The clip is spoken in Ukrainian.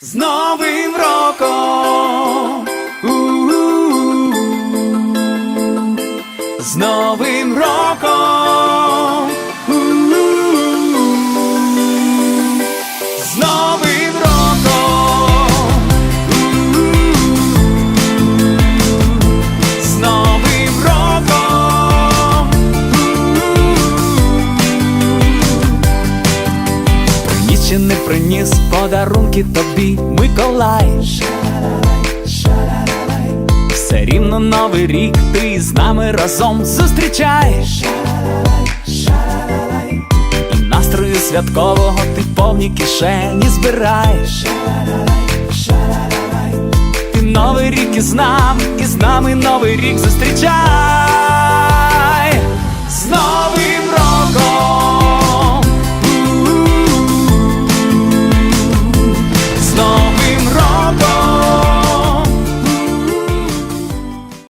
З Новим роком! У-у-у! З Новим роком! Чи не приніс подарунки тобі, Миколай. Все рівно новий рік ти з нами разом зустрічаєш. І настрою святкового ти повні кишені збираєш. Ти новий рік із нами, і з нами новий рік зустрічай. Знов